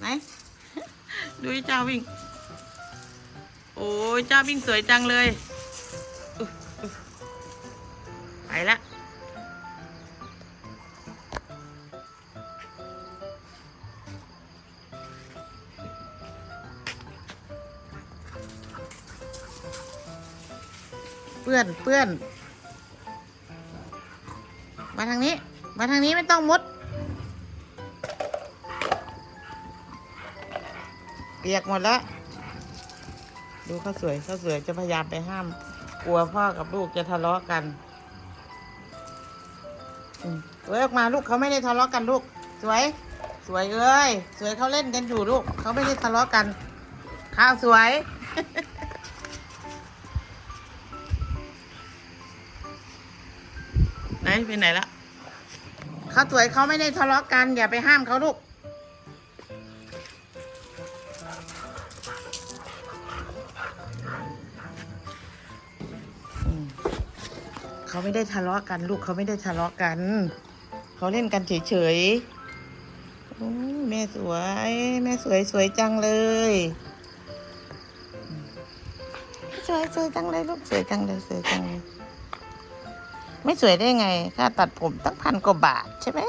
ไหน ดูไอ้เจ้าวิ่ง โอ้ยเจ้าวิ่งสวยจังเลยอุ๊ยอุ๊ยไปละเปื้อนเปื้อน มาทางนี้ มาทางนี้ไม่ต้องมุด ปียกหมดแล้ว ดูเขาสวยเขาสวยจะพยายามไปห้าม กลัวพ่อกับลูกจะทะเลาะกันอืมสวยออกมาลูกเขาไม่ได้ทะเลาะกันลูก สวย สวยเอ้ยสวยเขาเล่นกันอยู่ลูกเขาไม่ได้ทะเลาะกัน ข้าวสวยไหนไปไหนละเขาสวยเขาไม่ได้ทะเลาะกันอย่าไปห้ามเขาลูก เขาไม่ได้ทะเลาะกัน ลูกเขาไม่ได้ทะเลาะกัน เขาเล่นกันเฉยๆโอ้ยแม่สวย แม่สวยสวยจังเลยอืมสวยสวยจังเลยลูกสวยจังเลยสวยจังเลยไม่สวยได้ไงค่าตัดผมตั้งพันกว่าบาทใช่ไหม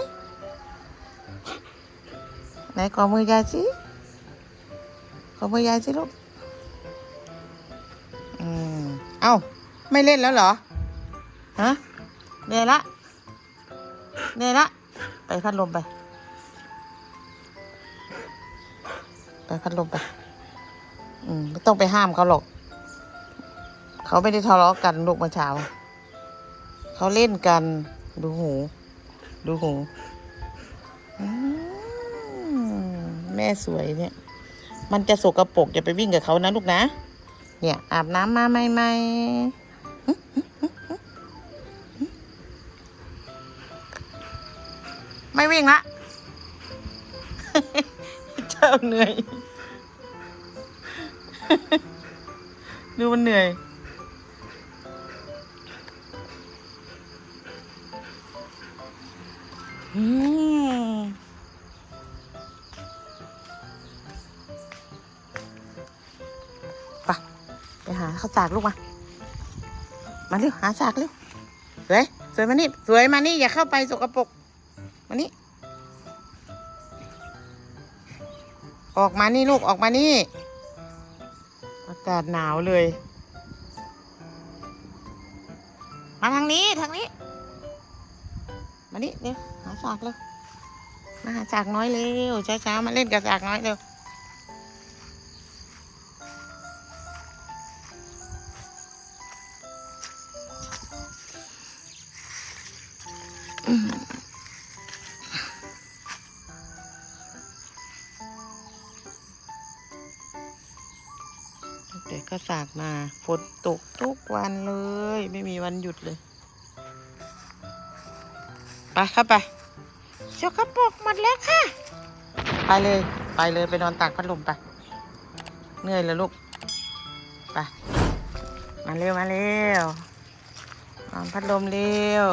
ไหนขอมือยายสิ ขอมือยายสิลูก อืม เอ้า ไม่เล่นแล้วเหรอ ฮะเหนื่อยละเหนื่อยละ ไปพัดลมไป ไปพัดลมไป อืม ไม่ต้องไปห้ามเขาหรอก เขาไม่ได้ทะเลาะกันลูกเมื่อเช้า เขาเล่นกัน ดูหู ดูหูอืมแม่สวยเนี่ย มันจะสกปรกอย่าไปวิ่งกับเขานะลูกนะ เนี่ยอาบน้ำมาใหม่ๆไม่วิ่งละเจ้าเหนื่อย ดูมันเหนื่อยอืม ไปหาข้าวสากลูกมา มาเร็วหาสากเร็วสวยสวยมานี่สวยมานี่อย่าเข้าไปสกปรกมานี่ออกมานี่ลูกออกมานี่ อากาศหนาวเลย มาทางนี้ทางนี้ มานี่เร็วหาสากเร็วมาหาสากน้อยเร็วช้าๆมาเล่นกับสากน้อยเร็ว เด็กก็สากมาฝนตกทุกวันเลย ไม่มีวันหยุดเลย ไปเข้าไปสกปรกหมดแล้วค่ะ ไปเลย ไปเลยไปนอนตากพัดลมไป เหนื่อยแล้วลูก ไป มาเร็วมาเร็วนอนพัดลมเร็ว